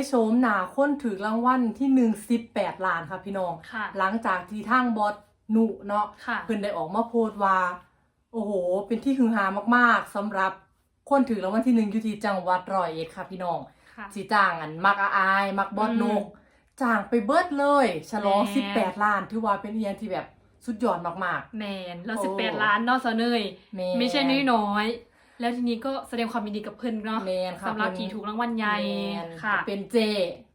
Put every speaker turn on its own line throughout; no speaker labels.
ยโฉมหนาคนถือรางวัลที่หนึ่งสิบแปดล้านค่ะพี่น้อง
ค่ะ
หลังจากที่ทางบอสหนุเนาะ
ค่ะ
เพิ่นได้ออกมาโพสต์ว่า โอ้โห เป็นที่ฮือฮามากๆสำหรับคนถือรางวัลที่หนึ่งอยู่ที่จังหวัดร้อยเอ็ดค่ะพี่น้อง
ค่ะ
สิจ้างอันมักอาอาย มักบอส
อืม
นกจ้างไปเบิดเลย ฉลอง
แหม
18ล้านถือว่าเป็นเอียงที่แบบสุดยอดมาก
แมนแล้ว
โอ้
สิบแปดล้านเนอกซะเนย
ๆแม่น
ไม่ใช่น้อยๆ แล้วทีนี้ก็แสดงความยินดีกับเพิ่นเนาะ
แม่นค่ะ
สำหรับ
เพิ่น
ที่ถูกรางวัลใหญ่
แม่น
ค่ะ
เป็นเจ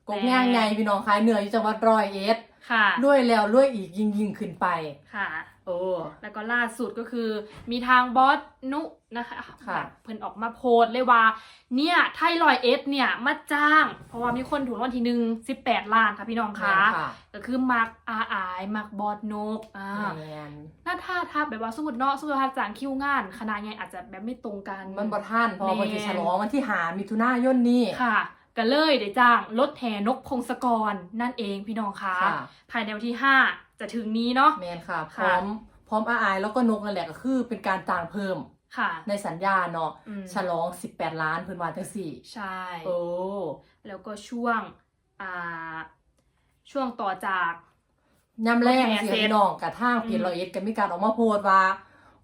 กกย่างใหญ่พี่น้องขายเหนืออยู่จังหวัดร้อยเอ็ด
ค่ะ
รวยแล้วรวยอีกยิ่งยิ่งขึ้นไป
ค่ะ
โอ้
แล้วก็ล่าสุดก็คือ มีทางบอสนุนะคะ
ค่ะ
เพิ่นออกมาโพสต์เลยว่า เนี่ยไทรอยเอสเนี่ยมาจ้าง เพราะว่ามีคนถูกรางวัลที่หนึ่งสิบแปดล้านค่ะพี่น้อง
แม่
คะ
นค่ะ
ก็คือมักอาอายมักบอสนกอ่า
แม่น
หน้าท่าทับแบบว่าสมมติเนาะสมมติว่าจางคิวงานคณะไงอาจจะแบบไม่ตรงกัน
มันบ่ทันเพอ
แม่น
วันที่ฉลองวันที่หามิถุนายนนี้
ค่ะ ก็เลยได้จ้างรถแห่นกพงศกรนั่นเองพี่น้องคะ
ค่ะ
ภายในวันที่ 5 จะถึงนี้เนาะ
แมนค่ะ พ
ค่ะ
ร้อมพร้อมอาอายแล้วก็นกนั่นแหละก็คือเป็นการจ้างเพิ่ม
ค่ะ
ในสัญญาเนาะ
อืม
ฉลอง 18 ล้านเพิ่นว่าจังซี่
ใช่
โอ้
แล้วก็ช่วงอ่าช่วงต่อจาก
ยำแรก
โอเค
สิ
เสร็จ
พี่น้องกับทางเพจ
อืม
ร้อยเอ็ดก็มีการออกมาโพสต์ว่า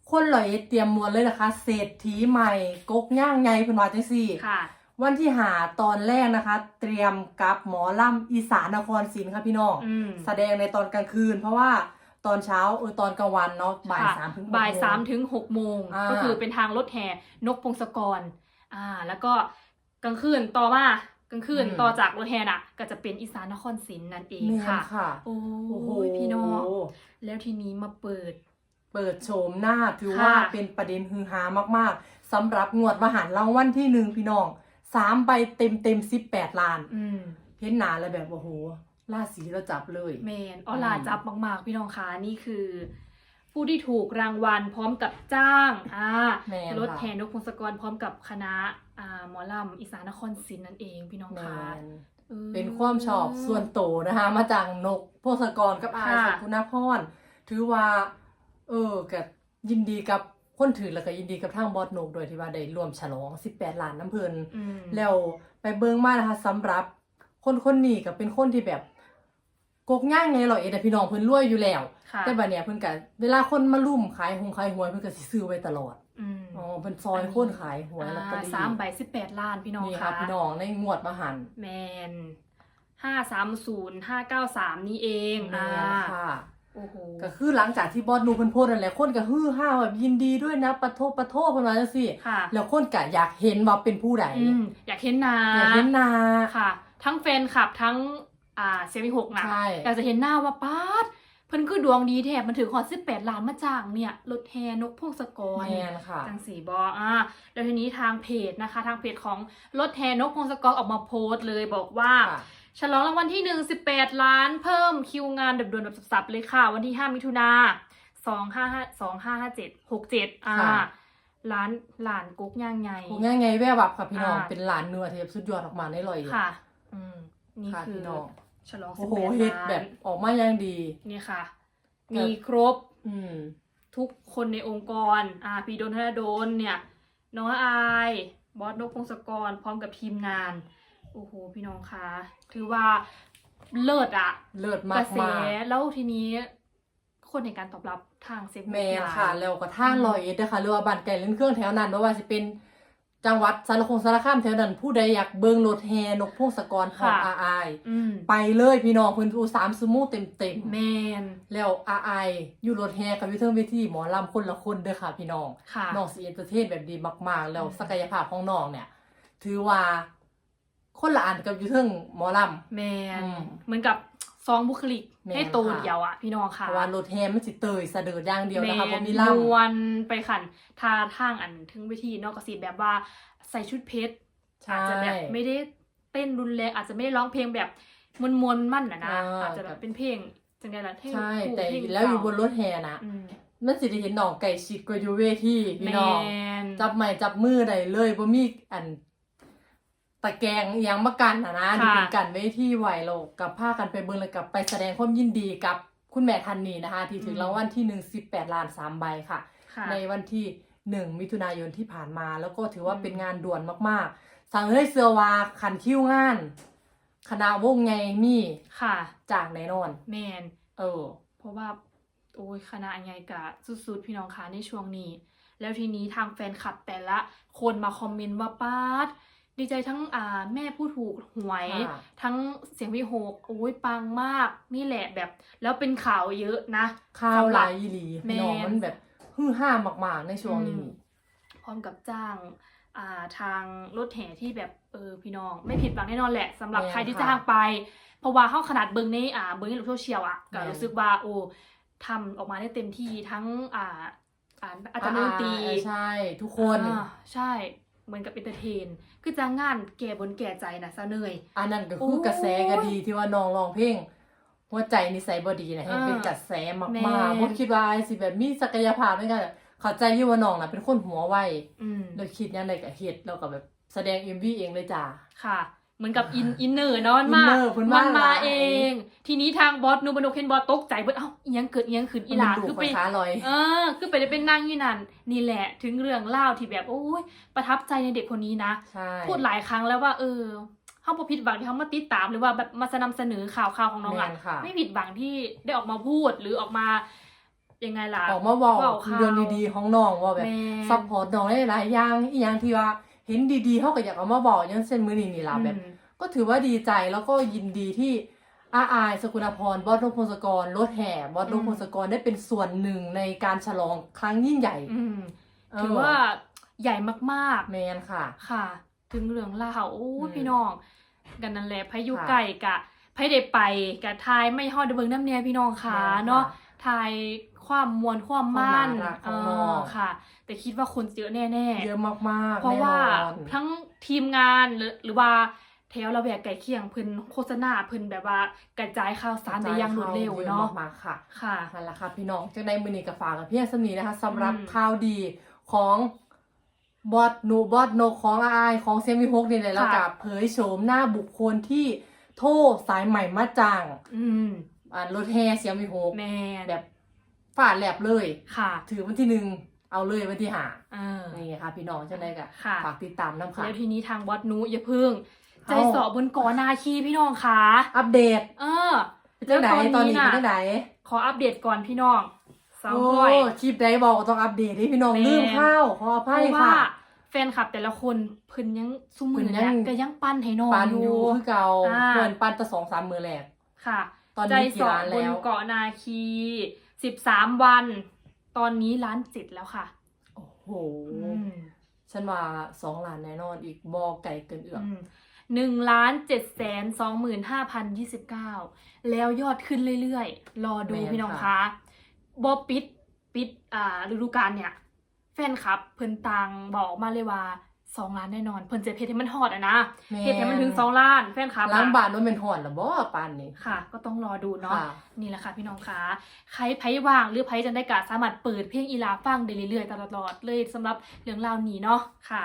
คนร้อยเอ็ดเตรียมมวลเลยนะคะเศรษฐีใหม่กกย่างไงเพิ่นว่าจังซี่
ค่ะ
วันที่หาตอนแรกนะคะ เตรียมกับหมอลำอีสานนครศรีค่ะพี่น้อง
อืม
แสดงในตอนกลางคืน เพราะว่าตอนเช้าเออตอนกลางวันเนาะบ่าย
ค่ะ
สามถึงหก
บ่าย
โมง
สามถึงหกโมง
อ่า
ก็คือเป็นทางรถแห่นกพงศกรอ่า แล้วก็กลางคืนต่อมากลางคืน
อืม
ต่อจากรถแห่น่ะ ก็จะเป็นอีสานนครศรีนั่นเอง
แม่น
ค่ะ
ค่ะ
โอ้
โอ้โห
ยพี่น้องแล้วทีนี้มาเปิด
เปิดโฉมหน้าถือ
ค่ะ
ว่าเป็นประเด็นฮือฮามากๆสำหรับงวดมหารางวัลที่หนึ่งพี่น้อง สามใบเต็มเต็มสิบแปดล้าน
อืม
เห็นหนาแล้วแบบโอ้โหล่าสีเราจับเลย
เมนออลาจับมากๆพี่น้องคะนี่คือ ผู้ที่ถูกรางวัลพร้อมกับจ้างอ่า
แม่น
รถ
ค่ะ
แห่นกพงศกรพร้อมกับคณะอ่าหมอลำอีสานนครศรีนั่นเองพี่น้อง
แม
คะ
น
ออ
เป็นความชอบส่วนโตวนะคะ มาจากนกโพสกรกับอา
ค่ะ
สกุณพรถือว่า เออกับยินดีกับ คนถือแล้วก็ยินดีกับทางบอสนกโดวยที่ว่าได้ร่วมฉลอง 18 ล้านน้ำเพลิน
อืม
แล้วไปเบิ่งมานะคะสำหรับ คนคนนี้ก็เป็นคนที่แบบกกย่างไงหรอยเอ็ดอะพี่น้องเพิ่นรวยอยู่แล้ว
ค่ะ
แต่บัดเนี้ยเพิ่นก็เวลาคนมาลุ่มขายหงขายหวยเพิ่นก็สิซื้อไว้ตลอด
อืม
อ๋อเพิ่นซอยคนขายหวยลอตเตอ
อ่า
รี่
สามใบสิบแปดล้านพี่น้อง
นี่
คะ
ค่ะพี่น้องในงวดมาหัน
แมนห้าสามศูนย์ห้าเก้าสามนี่เอง
แม่
อ่าน
ค่ะ
โอ้โห
ก็คือหลังจากที่บอสนูเพิ่นโพสต์นั่นแหละคนก็ฮือฮาแบบยินดีด้วยนะปะโทปะโทเพิ่นว่าจังซี่
ค่ะ
แล้วคนก็อยากเห็นว่าเป็นผู้ใด
อืมอยากเห็นหนา
อยากเห็นหน้า
ค่ะ ทั้งแฟนคลับทั้งอ่าเซมิหกนะ
ใช่
อยากจะเห็นหน้าว่าป้าดเพิ่นคือดวงดีแถบมันถือขอสิบแปดล้านมาจ้างเนี่ยรถแฮนกพงศกร
แม่นค่ะ
จังสีบออ่าแล้วทีนี้ทางเพจนะคะ ทางเพจของรถแฮนกพงศกรออกมาโพสต์เลยบอกว่า
ค่ะ
ฉลองรางวัลที่หนึ่งสิบแปดล้าน เพิ่มคิวงานแบบด่วนแบบสับๆเลยค่ะ วันที่ห้ามิถุนาสองห้าห้าสองห้าห้าเจ็ดหกเจ็ดอ่า
ค่ะ
ร้านหลานกุ๊กย่างไง
ผมง่ายไงแวววับค่ะพี่น้อง
อ่า
เป็นหลานเนื้อเทปสุดยอดออกมาได้เลย
ค่ะ อืม นี่
ค่ะ
คือ
พี่น้อง
ฉลองสิ
โอ้
บ
โห
แปด
เฮ็ด
ล้าน
แบบออกมาอย่างดี
นี่ค่ะ
แบบ
มีครบ
อืม
ทุกคนในองค์กร อ่า พี่โดนธนดลเนี่ย น้องอาย บอสนกพงศกร พร้อมกับทีมงาน โอ้โหพี่น้องคะถือว่าเลิศอะ
เลิศ
ก
มาก
ระแส
มาก
แล้วทีนี้คนในการตอบรับทางเซฟ
แม่นค่ะ
หลาย
แล้วก็ทางลอยเอ็ดนะคะหรือว่าบ้านไก่เล่นเครื่องแถวนั้นบ่ว่าสิเป็นจังหวัดสารคงสารคามแถวนั้นผู้ใดอยากเบิ่งรถแห่นกพงศกรของอาอาย
อืม
ไปเลยพี่น้องเพิ่นดู3ชั่วโมงเต็มๆ
แมน
แล้วอาไออยู่รถแฮกับอยู่เทิงเวทีหมอลำคนละคนเด้อค่ะพี่น้อง
ค่ะ
น้องสีเอนเตอร์เทนแบบดีมาก ๆ แล้ว
อืม
ศักยภาพของน้องเนี่ย ถือว่า คนละอันกับอยู่เทิงหมอล
แมน
อืม
เหมือนกับซองบุคลิก
แม่น
ให้โตว
ค่ะ
เดียวอะพี่น้องำค่ะ
เพราะว่ารถแฮมันสิเตยสะเดิดอย่างเดียวนะคะ
แม
บ่
น
มี
ม
ล่ำ
วนไปขันทาทางอันถึงเวทีนอกกระสีแบบว่าใส่ชุดเพชร
ใช่
อาจจะแบบไม่ได้เต้นรุนแรงอาจจะไม่ได้ร้องเพลงแบบมวนมวนๆมั่นนะนะ
อ่า
อาจจะแบบเป็นเพลงจังไดล่ะเพลง
ใช่
คู่
แต่
เพลง
แล้วอยู่บน
เก่าร
ถแฮนะ
อืม
มันสิได้เห็นน้องไก่ชิดกว่าอยู่เวทีพี่
แม
น้อง
น
จับไม้จับมือได้เลยบ่มีอัน ตะแกรงอหยังมากันนะนะนี่เป็นกันเวทีไหวโลกกับผ้ากันไปเบิ่งแล้วกับไปแสดงความยินดีกับคุณแม่ท่านนี้นะคะ ที่ถึงรางวัลที่หนึ่งสิบแปดล้านสามใบค่ะ
ค่ะ
ในวันที่หนึ่งมิถุนายนที่ผ่านมา แล้วก็ถือว่า
อืม
เป็นงานด่วนมากๆ สั่งเฮ้ยเสือวาขันคิวงาน คณะวงไงมี
ค่ะ
จากแน่นอน
แมน
เออ
เพราะว่าโอ้ยคณะใหญ่กะสุดๆ พี่น้องคะในช่วงนี้ แล้วทีนี้ทางแฟนคลับแต่ละคนมาคอมเมนต์ว่าป้าด ดีใจทั้งอ่าแม่ผู้ถูกหวย
ค่ะ
ทั้งเสียงวิโหกโอ้ยปังมากนี่แหละแบบ แล้วเป็นข่าวเยอะนะ
ข่าว
สำ
ห
หรั
ลา
บ
ยอีหลี
แม่
พี่น้องมันแบบฮือห้ามากๆในช่วงนี้
อืมพร้อมกับจ้างอ่าทางรถแห่ที่แบบเออพี่น้อง ไม่ผิดหวังแน่นอนแหละสำหรับ
แม่น
ใครที่
ค่ะ
จ้างไป เพราะว่าเข้าขนาดเบิ้งในอ่าเบิ้งในโลกโซเชียลอะก็
แม่น
รู้สึกว่าโอ้ทำออกมาได้เต็มที่ทั้งอ่าอ่าอาจารย์ดนตรี
อ่าใช่ ทุกคน
อ่าใช่ เหมือนกับเอนเตอร์เทน คือจ้างงานแก่บนแก่ใจนะซะเนย
อันนั้นก็
โอ้
คือกระแสก็ดีที่ว่าน้องร้องเพลงหัวใจนิสัยบดีนะให้
อ่า
เป็นกระแส
แม่
มากๆบ่คิดว่าไอ้สิแบบมีศักยภาพในการเข้าใจอยู่ว่าน้องน่ะเป็นคนหัวไว
อืม
แล้วคิดยังไงก็เฮ็ดแล้วก็แบบแสดง MV เองเลยจ้า
ค่ะ เหมือนกับอินอินเนอร์เนาะมันมา
inner เพิ่นมา
มันมา
หลาย
เอง ทีนี้ทางบอสนูบานโนเคนบอสตกใจเบิดเอ้าอิหยังเกิดอิหยังขึ้นอีหลา
มันดู
คือ
ไป
ไป
ขาลอย
เออ คือไปได้เป็นนั่งอยู่นั่นนี่แหละถึงเรื่องเล่าวที่แบบโอ้ยประทับใจในเด็กคนนี้นะ
ใช่
พูดหลายครั้งแล้วว่า เออเขาบ่ผิดหวังที่เขามาติดตามหรือว่าแบบมาสนำเสนอข่าวข่าวของน้อง
แม่
อะ
นค่ะ
ไม่ผิดหวังที่ได้ออกมาพูดหรือออกมายังไงล่ะ
ออกมาเว้า
เว้าข่าว
เรื่องดีๆ ของน้องว่าแบบ
แม่
ซัพพอร์ตน้องได้หลายอย่างอีหยังที่ว่า เห็นดีๆเขาก็อยากเอามาบอกอย่างเช่นมื้อนี้นี่ล่ะแบบ
อืม
ก็ถือว่าดีใจแล้วก็ยินดีที่อาอายสกุณพรบอสนพพงศกรรถแห่บอสนพพงศกรได้เป็นส่วนหนึ่งในการฉลองครั้งยิ่งใหญ่
อืม
เออ
ถือว่าใหญ่มาก
แมนค่ะ
ๆค่ะ ถึงเรื่องเล่าวโอ้
อื
ย
ม
พี่น้องกันนั่นแหละพายุ
ค่ะ
ไก่กะพายได้ไปกะทายไม่ฮอดเบิ่งน้ำเนียพี่น้องค่ะ
แม่นค่ะ
เนาะทาย ความมวลความมั่น
ความน่ารักของน้อง
เค่ะ แต่คิดว่าคนเยอะแน่
เยอะมาก
ๆ
ๆ
เพราะว่า
แน่นอน
ทั้งทีมงานหรือหรือว่าแถวระแวกไก่เคียงเพิ่นโฆษณาเพิ่นแบบว่ากระจายข่าวสารได้อย่างรวดเร็วเนาะ
ยอะมากๆค่ะ
ค่ะ
นั่นแหละค่ะพี่น้องจากในมือนี้กับฝากกับพี่สมีนะคะสำหรับ
อืม
ข่าวดีของบอสหนูบอสนกของอาอายของเซมิฮกนี่เลยแล้วกับเผยโฉมหน้าบุคคลที่โทษสายใหม่มาจ้าง
อืม
อ่ารถแห่เสียมิฮก
แม่น
แบบ ฟาดแลบเลย
ค่ะ
ถือวันที่หนึ่งเอาเลยวันที่หา
เออ
นี่ค่ะ พี่น้องจังไดกะ
ค่ะ
ฝากติดตามน้ำค่ะ
แล้วทีนี้ทางวัดนูอย่าพึ่ง ใจ
เอ้า
สอบบนเก่อนาคีพี่น้องค่ะ
อัปเดต
เออ
เป็นจังไหนตอนนี้
น่ะ
เป็นจังไหน
ขออัปเดตก่อนพี่น้องสาว
โอ้
พลอย
คลิปใดบอกก็ต้องอัปเดตให้พี่น้อง
แม่
ลืมข้าวขออ
เพ
ภัย
ราะว่า
ค่ะ
แฟนคลับแต่ละคนเพิ่นยังซุมือ
เพิ่นยั
เนี่ย
ง
ก็ยังปั้นให้น้อง
ปัน
อ
อยู่
ยู่
คือเก่า
อ่า
เพื่อนปันแต่สองสามมือแรก
ค่ะ
ตอน
ใจ
นี้
ส
กี่
อ
ล้า
บ
น
บน
แล้ว
เกาะนาคี สิบสามวัน ตอนนี้ล้านเจ็ดแล้วค่ะ
โอ้โห
อืม
ฉันว่าสองล้านแน่นอนอีกบอไก่เกินเอื้อม
หนึ่งล้านเจ็ดแสนสองหมื่นห้าพันยี่สิบเก้าแล้วยอดขึ้นเรื่อยๆ รอดู
แม่น
พี่น้อง
ค่ะ
คะบอปิดปิดอ่าฤดูกาลเนี่ย แฟนคลับเพิ่นตังบอกมาเลยว่า สองล้านแน่นอนเพิ่นจะเพจให้มันฮอดอะนะเพจให้มันถึงสองล้านแฟนคลับอะ
ล้างบาทว่าเป็นหอนหรือบ่ปานนี้
ค่ะ ก็ต้องรอดูเนาะ
ค่ะ
นี่แหละค่ะพี่น้องคะใครไพ่ว่างหรือไพ่จะได้กะสามารถเปิดเพลงอีลาฟังได้เรื่อยๆตลอดๆเลยสำหรับเรื่องราวนี้เนาะค่ะ